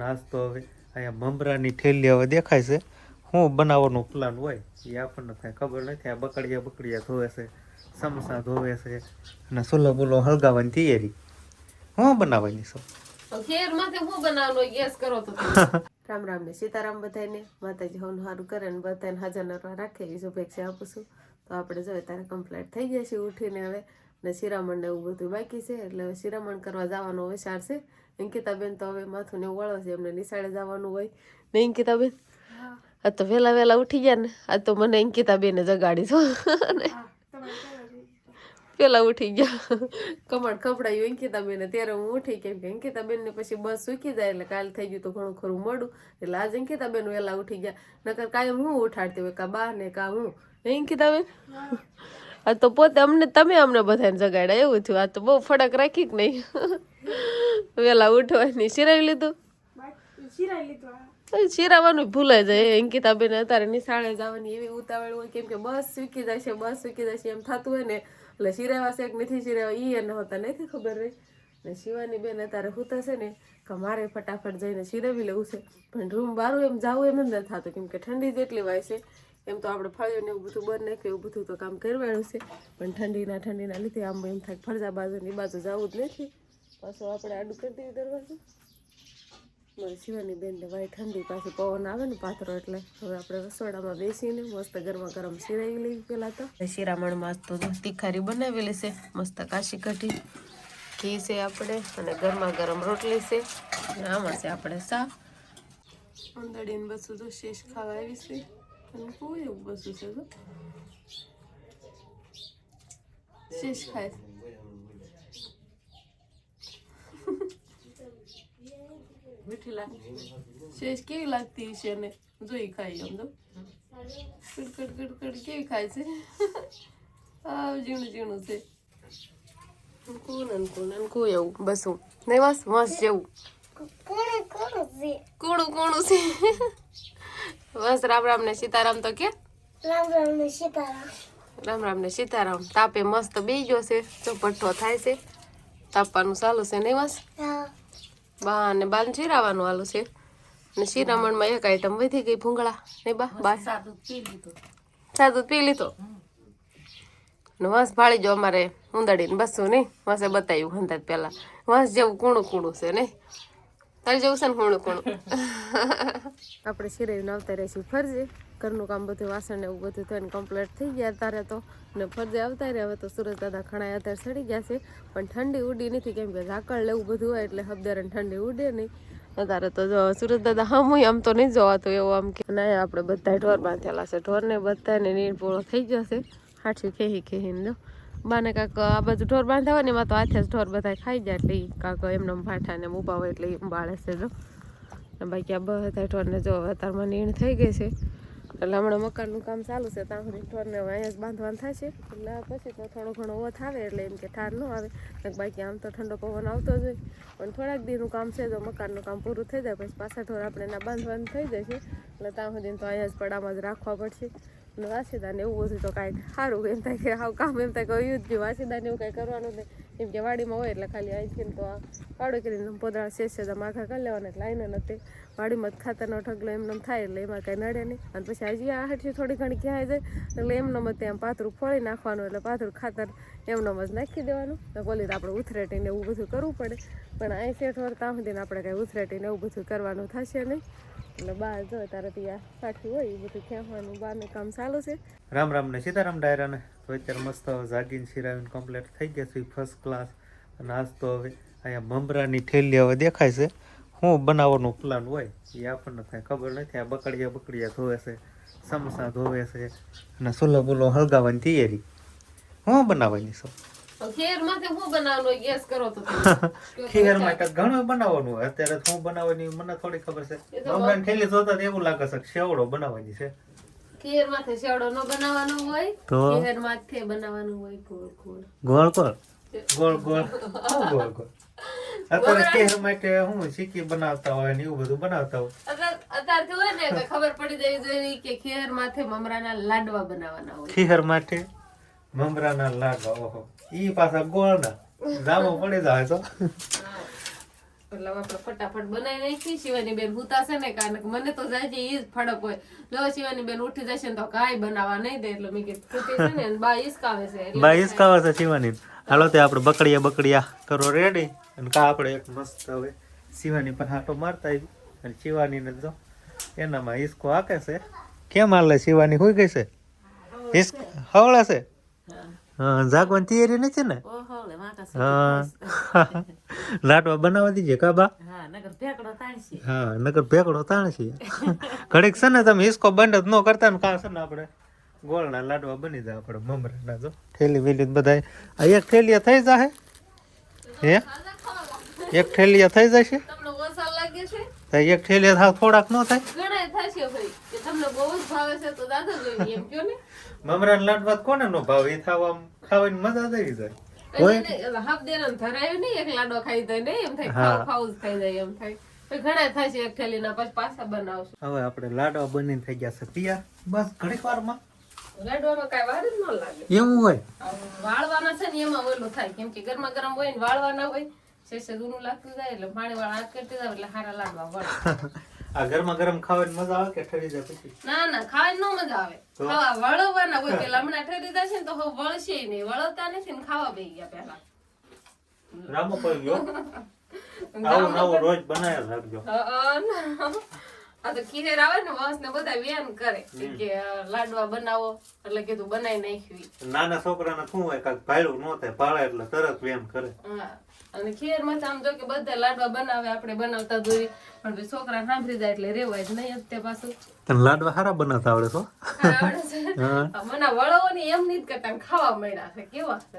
અને આજ તો હવે. અહીંયા મમરાની થેલી હવે દેખાય છે. શું બનાવવાનો પ્લાન હોય એ આપણને કાંઈ ખબર નથી. આ બકડિયા બકડિયા ધોવે છે સમસા ધોવે છે અને સુલો બુલો હળગાવાની તૈયારી. શું બનાવવાની છો? ખેર માથે હું બનાવવાનો ગેસ કરો તો રામ રામ ને સીતારામ બધાને માતાજી હોન સારું કરે ને બધાને હાજર નરવા રાખે એ શુભેચ્છા આપું છું. તો આપણે જોઈએ તારે કમ્પ્લીટ થઈ ગયા છે ઉઠીને હવે. ને શિરામણ ને એવું બધું બાકી છે. એટલે હવે શિરામણ કરવા જવાનો વિચાર છે અંકિતાબેન તો હવે માથું ને વળો છે એમને નિશાળે જવાનું હોય. ને અંકિતાબેન આ તો વહેલા વહેલા ઉઠી ગયા ને આ તો મને અંકિતાબેને જગાડી છો પેલા ઉઠી ગયા. કમળ ખપડાયું અંકિતાબેને ત્યારે હું ઉઠી કેમ કે અંકિતાબેન ને પછી બસ સૂકી જાય એટલે કાલ થઈ ગયું તો ઘણું ખરું મોડું. એટલે આજ અંકિતાબેન વહેલા ઉઠી ગયા. નકર કાયમ હું ઉઠાડતી હોય કા બા ને કા હું. હે. અંકિતાબેન આ તો પોતે અમને, તમે અમને બધાને જગાડ્યા, એવું થયું. આ તો બહુ ફડક રાખી કે નહીં? વેલા ઉઠવાની સિરાવી લીધું. શિરાવાનું ભૂલાઈ જાય. અંકિતાબેન અત્યારે નિશાળે જવાની એવી ઉતાવળ હોય કેમ કે બસ સૂકી છે બસ સૂકી જશે, એમ થતું હોય ને. એટલે સિરાવા છે કે નથી સિરાવા ઈ એને હોતા નથી ખબર રહી ને શિવાની બેન અત્યારે હુતા છે ને, કે મારે ફટાફટ જઈને સિરાવી લેવું છે. પણ રૂમ બારું એમ જાવું એમ જ નથી થતું, કેમ કે ઠંડી જેટલી વાય છે. એમ તો આપણે ફળિયું ને એવું બધું બંધ નાખ્યું એવું બધું તો કામ કરવાનું છે. પણ ઠંડીના ઠંડીના લીધે આમ એમ થાય ફરજા બાજુ ની બાજુ જવું જ નથી. પાછું આપણે આડું કરી દઈએ દરવાજો. મારી શિવાની બેનને ભાઈ ઠંડી પાછી પવન આવે ને પાથરો એટલે હવે આપણે રસોડામાં બેસીને મસ્ત ગરમા ગરમ સિરાઈ લઈ પેલા તો. શિરામણમાં તો તીખારી બનાવેલી છે મસ્ત કાશી કઢી. ઘી છે આપણે અને ગરમા ગરમ રોટલી છે. અને આમાં છે આપણે સા ઉંદડીને બધું તો શેષ ખાવા આવી છે. અને કોઈ એવું બસું છે તો શેષ ખાય છે મીઠી લાગતી શેષ કેવી લાગતી છે ને જોઈ ખાઈ આમ તો કડકડ કડકડ કડ કડ કેવી ખાય છે આ ઝીણું ઝીણું છે કોણ અન કોણ અન કોઈ એવું બસ હું નહીં બસ મસ્ત જેવું કોણ કોણું કોણું છે બસ રામ રામ ને સીતારામ તો કે? રામ રામ ને સીતારામ. રામ રામ ને સીતારામ. તાપે મસ્ત બે ગયો છે. જો પઠ્ઠો થાય છે. તાપવાનું ચાલુ છે નહીં બસ? બા ને બાન શિરાવાનું આલું છે. ને શિરામણમાં એક આઈટમ વધી ગઈ ભૂંગળા. ને બા? બા સાદું પી લીધો. ને વાંસ ભાળી જો અમારે ઉંદડીને બસું નહીં. વાંસે બતાવ્યું હંધાત પહેલા. વાંસ જેવું કૂણું કૂણું છે નહીં? તારે જવું છે ને કૂણું કૂણું. આપણે શિરાવીને આવતા રહીશું ફરજે. ઘરનું કામ બધું વાસણ ને એવું બધું થઈને કમ્પ્લીટ થઈ ગયા તારે તો. ને ફરજે આવતા રહ્યા, હવે તો સુરત દાદા ખણાય અત્યારે સડી ગયા છે. પણ ઠંડી ઉડી નથી, કેમ કે ઝાકળ લેવું બધું હોય એટલે હબદાર ઠંડી ઉડે નહીં. અત્યારે તો જો સુરત દાદા હમ આમ તો નહીં જોવાતું એવું આમ કે. ના આપણે બધા ઢોર બાંધેલા છે. ઢોરને બધાને નીર પૂળો થઈ જશે હાઠી ખેહી ખેહીને જો. બાને કાંક આ બાજુ ઢોર બાંધા હોય ને એમાં તો હાથે જ ઢોર બધા ખાઈ જાય એટલે કાંક એમને ભાઠા ને ઊભા હોય એટલે એમ બાળે છે જો. બાકી આ બધા ઢોરને જો અત્યારમાં નીણ થઈ ગઈ છે. એટલે હમણાં મકાનનું કામ ચાલુ છે ત્યાં સુધી ઢોરને અહીંયા જ બાંધવાનું થશે એટલે પછી તો થોડો ઘણો ઓથ આવે એટલે એમ કે ઠાર ન આવે. બાકી આમ તો ઠંડો પવન આવતો જ હોય. પણ થોડાક દીનું કામ છે તો મકાનનું કામ પૂરું થઈ જાય, પછી પાછા ઢોર આપણે એના બાંધવાનું થઈ જશે એટલે ત્યાં સુધી તો અહીંયા જ પડામાં જ રાખવા પડશે. અને વાસીદાને એવું બધું તો કાંઈક સારું એમ થાય કે આવું કામ એમ થાય કે યુદ્ધ ગયું, વાસીદાને એવું કાંઈ કરવાનું નહીં. એમ કે વાડીમાં હોય એટલે ખાલી અહીંથી તો આ કાળો કરીને પોદળા શેષ છે માખા કરી લેવાના, એટલે આઈને નથી. વાડીમાં જ ખાતરનો ઢગલો એમને એમ થાય એટલે એમાં કાંઈ નડે નહીં. અને પછી હજી આ હાથી થોડી ઘણી ક્યાંય જાય, એટલે એમનો મત ત્યાં પાથરું ફોળી નાખવાનું, એટલે પાથરું ખાતર એમનો જ નાખી દેવાનું. બોલી તો આપણે ઉથરેટીને એવું બધું કરવું પડે. પણ અહીં શેઠ વર્તા સુધીને આપણે કાંઈ ઉથરેટીને એવું બધું કરવાનું થશે નહીં. એટલે બહાર જો, તારે ત્યાં કાઠી હોય, એ બધું ખેંચવાનું બહારનું કામ ચાલુ છે. રામ રામ ને સીતારામ ડાયરાને. તો અત્યારે મસ્ત જાગીને શિરાવીને કમ્પ્લીટ થઈ ગયા છે ફર્સ્ટ ક્લાસ અને તો હવે અહીંયા મમરાની થેલી હવે દેખાય છે. શું બનાવવાનો પ્લાન હોય, એ આપણને કાંઈ ખબર નથી. આ બકડિયા બકડિયા ધોવે છે, સમસા ધોવે છે, અને સુલો બુલો હળગાવવાની તૈયારી. શું બનાવવાની છો? ખેર માથે હું બનાવવાનું ગેસ કરો તો તમે. ખીર ઘણું બનાવવાનું હોય. અત્યારે શું બનાવવાની મને થોડી ખબર છે. મમરાની થેલી જોતા એવું લાગે છે કે બનાવવાની છે. ખેર માથે ન બનાવવાનો હોય તો? ખેર માથે બનાવવાનું હોય ગોળ ગોળ. ગોળ ગોળ? ગોળ ગોળ. ગોળ ગોળ? અત્યારે કેર માટે હું શીખી બનાવતા હોય ને એવું બધું બનાવતા હોય. અત્યારે અત્યારથી હોય ને કે ખબર પડી જવી જોઈએ કે ખેર માથે મમરાના લાડવા બનાવવાના હોય. ખીર માટે? મમરાના લાડવા ઓહો. ઈ પાછા ગોળના. જામો પડી જાય તો. એટલે આપણે ફટાફટ બનાવી નાખી શિવાની બેન હુતાશે ને કારણ કે મને તો જાય છે ઈ જ ફડક હોય. જો શિવાની બેન ઉઠી જશે ને તો કાંઈ બનાવવા નહીં દે એટલે મેં કીધું ખૂટી છે ને અને બા ઈસકાવે છે. એટલે બા હિસકાવા છે શિવાની. હાલો તે આપણે બકડિયા બકડિયા કરો રેડી અને કા આપણે એક મસ્ત હવે શિવાની પર હાટો મારતા આવી. અને શિવાની ને જો એનામાં હિસકો આકે છે. કેમ હાલે શિવાની? હોઈ ગઈ છે? હિસ હવળે છે? જાગવાની તૈયારી નથી ને? હા. લાડવા બનાવવા દીજે કા બા? હા નગર ભેકડો તાણશી. ઘડીક છે ને તમે હિસકો બંધ જ ન કરતા ને કા છે ને આપણે ગોળના લાડવા બની જાય આપણે મમરાના જો. થેલી વેલી બધાય. આ એક થેલીયા થઈ જાહે? હે? એક થેલીયા થઈ જશે? તમને ઓછા લાગે છે? તો એક થેલીયા થાવ થોડાક ન થાય? ઘણા થશે ભાઈ. કે તમને બહુ જ ભાવે છે તો દાદા જોઈએ એમ કયો ને? મમરાના લાડવા બાદ કોને નો ભાવ? એ થાવ આમ ખાવાની મજા આવી જાય. હોય. એટલે એને હાફ દેરાને ધરાયું નહીં એક લાડો ખાઈ જાય એમ થાય હા. ખાવ થઈ જાય એમ થાય. ઘણા થાય છે એક થેલીના પછી પાછા બનાવશું. હવે આપણે લાડવા બની થઈ ગયા છે તૈયાર. બસ ઘડીક વારમાં. લાડવામાં કાંઈ વાર જ ન લાગે. એવું હોય. વાળવાના છે ને એમાં ઓલું થાય. કેમ કે ગરમા ગરમ હોય ને વાળવાના હોય શેષે જૂનું લાગતું જાય એટલે પાણી વાળા હાથ કરતી જાય એટલે હારા લાડવા વળે. આ ગરમા ગરમ ખાવાની મજા આવે કે ઠરી જાય પછી? ના ના ખાવાની નો મજા આવે? ખાવા વળવવાના હોય પેલા હમણાં ઠરી જશે ને તો હવે વળશે નહીં. વળવતા નથી ને ખાવા બેહી ગયા પેલા રામો પર ગયો? આવું નવું રોજ બનાવ્યા રાખજો. આ તો ખીરેર આવે ને વંશ ને બધા વ્યાન કરે કે લાડવા બનાવો એટલે કીધું બનાવી નાખ્યું નાના છોકરાને શું હોય કાંઈક ભાડું ન થાય ભાડે એટલે તરત વેમ કરે. હા. અને ખીરમાં આમ જો કે બધા લાડવા બનાવે આપણે બનાવતા જોઈએ પણ છોકરા સાંભળી જાય એટલે રેવાય જ નહીં તે પાછું. તને લાડવા સારા બનાવતા આવડે હા મને વળવો ને એમ નહીં કરતા ખાવા મળ્યા છે કેવા છે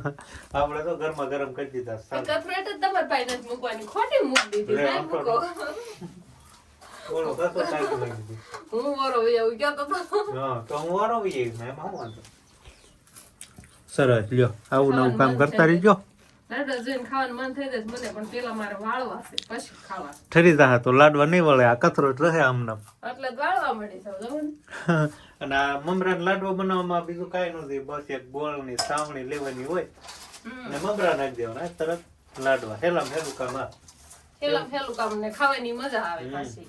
આપણે તો ગરમા ગરમ કરી દીધા એ જ તમારે પાસે નથી મૂકવાની ખોટી મૂકી દીધી મૂકો. ઓલો કસો ટાઈટ લાગી દીધી. હું વરો એવું કહેતો તો હા તો હું આવી જઈશ ને એમાં શું વાંધો સરસ લ્યો આવું નવું કામ કરતા રહીજો. લાડવા જોઈને ખાવાનું મન થઈ જાય છે મને પણ પેલા મારે વાળવા છે પછી ખાવા ઠરી જા તો લાડવા નહીં વળે આ રહે એટલે જ વાળવા મળી જાવ જો ને. અને આ મમરા લાડવા બનાવવામાં બીજું કાંઈ નથી બસ એક ગોળની સાવણી લેવાની હોય. અને મમરા નાખી દેવાના તરત લાડવા હેલામ હેલું કામ આ. પેલા પેલું કામ ને ખાવાની મજા આવે પાછી.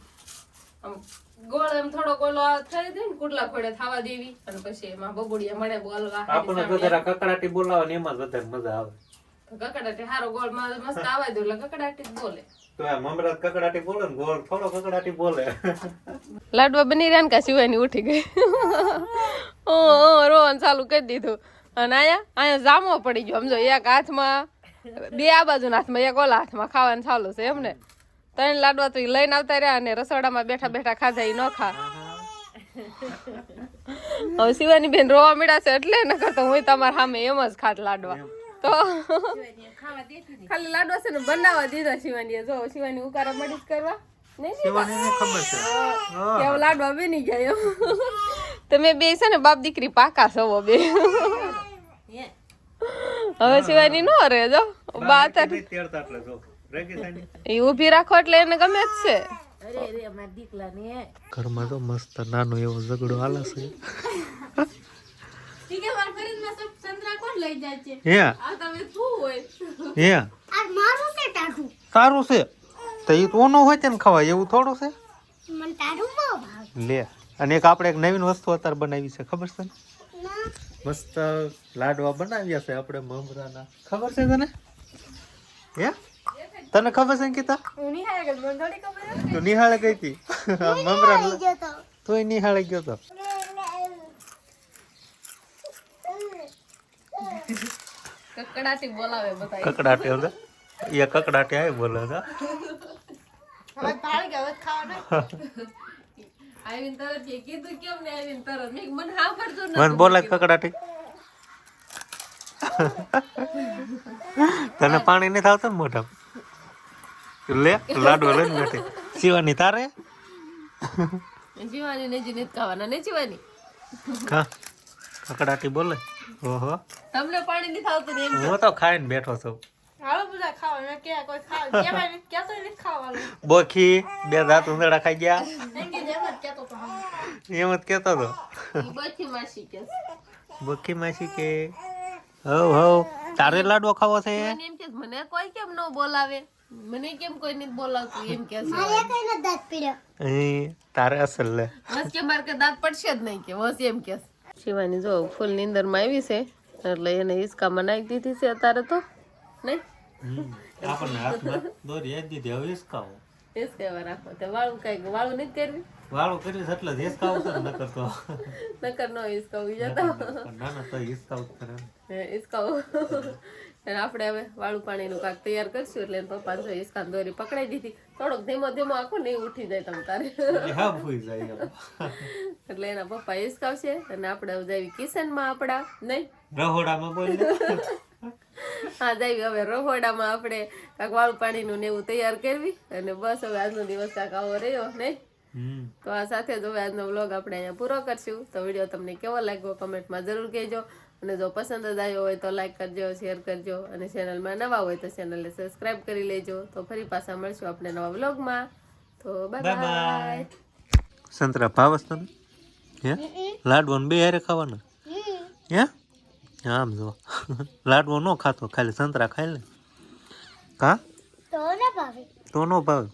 આમ ગોળ એમ થોડો ગોલો થઈ જાય ને કુટલા ખોડે થવા દેવી અને પછી એમાં બબુડિયા મળે બોલવા આપણને તો જરા કકડાટી બોલાવે એમાં વધારે મજા આવે. કકડાટી હારો ગોળ મસ્ત આવા દો એટલે કકડાટી જ બોલે. તો આ મમરા કકડાટી બોલે ને ગોળ થોડો કકડાટી બોલે. લાડવા બની રહ્યા ને કા સિવાયની ઉઠી ગઈ. ઓ ઓ ચાલુ કરી દીધું. અને આયા અહીંયા જામો પડી ગયો. સમજો એક હાથમાં બે આ બાજુના હાથમાં એક ઓલા હાથમાં ખાવાનું ચાલુ છે એમને ત્રણ લાડવા તો લઈને આવતા રહ્યા અને રસોડામાં બેઠા બેઠા ખાધા ઈ ન ખા. હવે શિવાની બેન રોવા મળ્યા છે એટલે ન કરતો હું તમારા સામે એમ જ ખાત લાડવા. તો ખાલી લાડવા છે ને બનાવવા દીધા શિવાની જો શિવાની ઉકારા મળી જ કરવા. ખબર છે. લાડવા બની ગયા એમ. તમે બે છે ને બાપ દીકરી પાકા સવો બે. હવે શિવાની નો રે જો. બા તેડતા એટલે જો. એ ઊભી રાખો એટલે એને ગમે જ છે. ઘરમાં તો મસ્ત નાનો એવો ઝઘડો હાલે છે. હે? આ તમે શું હોય? હે? આ મારું છે સારું છે? તો એ તો ઓનો હોય ને ખવાય એવું થોડું છે? લે અને એક આપણે એક નવીન વસ્તુ અત્યારે બનાવી છે ખબર છે ને. મસ્ત લાડવા બનાવ્યા છે આપણે મમરાના. ખબર છે તને? હે? તને ખબર છે અંકિતા તું નિહાળે ગઈ હતી. મમરા તો. તોય નિહાળે ગયો તો. કકડાટી બોલાવે બધા કકડાટે અંદર એ કકડાટે આવે બોલે છે આવીને તરત કે કીધું કેમ ને આવીને તરત. મેં મને હા પડતું મને બોલાય કકડાટી. તને પાણી નથી આવતું ને મોઢા લે લાડવા લઈને બેઠી. શિવાની તારે? જીવાની ને જી નથી ખાવાના ને જીવાની? કા કકડાટી બોલે. ઓહો. તમને પાણી નથી આવતું ને હું તો ખાઈને બેઠો છું. હાલો બધા ખાવા મેં ક્યાં કોઈ ખાવા કેવાય નથી કહેતો નથી ખાવાનું. બોખી બે દાંત ઉંદરડા ખાઈ ગયા. એમ કે જ કેતો તો બધી માસી કે બોખી માસી કે હવ હવ. તારે લાડવો ખાવો છે? મને એમ કે મને કોઈ કેમ ન બોલાવે? મને કેમ કોઈ નથી બોલાવતું? એમ કે છે. મારે કઈ દાંત પીડ્યો એ તારે અસલ લે. બસ કે મારે કે દાંત પડશે જ નહીં કે બસ એમ કે શિવાની જો ફૂલ નીંદરમાં આવી છે એટલે એને હિસકામાં નાખી દીધી છે અત્યારે તો. નહીં? આપણને હાથમાં દોરી આવી દીધી હવે હિસકાવો. હિસકાવા રાખો. તે વાળું કઈ વાળું નથી કરવી વાળું કરીશ એટલે જ હિસકાવું છે ને નકર તો. નકર ન હિસકાવી ના ના તો હિસકાવું કરે ને. હિસકાવું. અને આપણે હવે વાળું પાણીનું કાંક તૈયાર કરશું એટલે પપ્પા જો હિસકાની દોરી પકડાઈ દીધી. થોડોક ધીમો ધીમો આખો નહીં ઉઠી જાય તમ તારે. એટલે એના પપ્પા હિસકાવશે અને આપણે હવે જાવી કિચનમાં આપણા નહીં? રહોડામાં બોલ હા જાવી હવે રહોડામાં આપણે કાંક વાળું પાણીનું ને એવું તૈયાર કરવી અને બસ હવે આજનો દિવસ કાંક આવો રહ્યો નહીં? તો આ સાથે જ હવે આજનો વ્લોગ આપણે અહીંયા પૂરો કરશું. તો વીડિયો તમને કેવો લાગ્યો કમેન્ટમાં જરૂર કહેજો. અને જો પસંદ જ આવ્યો હોય તો લાઈક કરજો શેર કરજો અને ચેનલમાં નવા હોય તો ચેનલને સબસ્ક્રાઈબ કરી લેજો. તો ફરી પાછા મળશું આપણે નવા વ્લોગમાં તો બાય. બાય સંતરા ભાવસ તને? હે? લાડવો બે હારે ખાવાના? હે? આમ જો. લાડવો ન ખાતો ખાલી સંતરા ખાઈ લે. કા? તો ન ભાવે. તો ન ભાવે.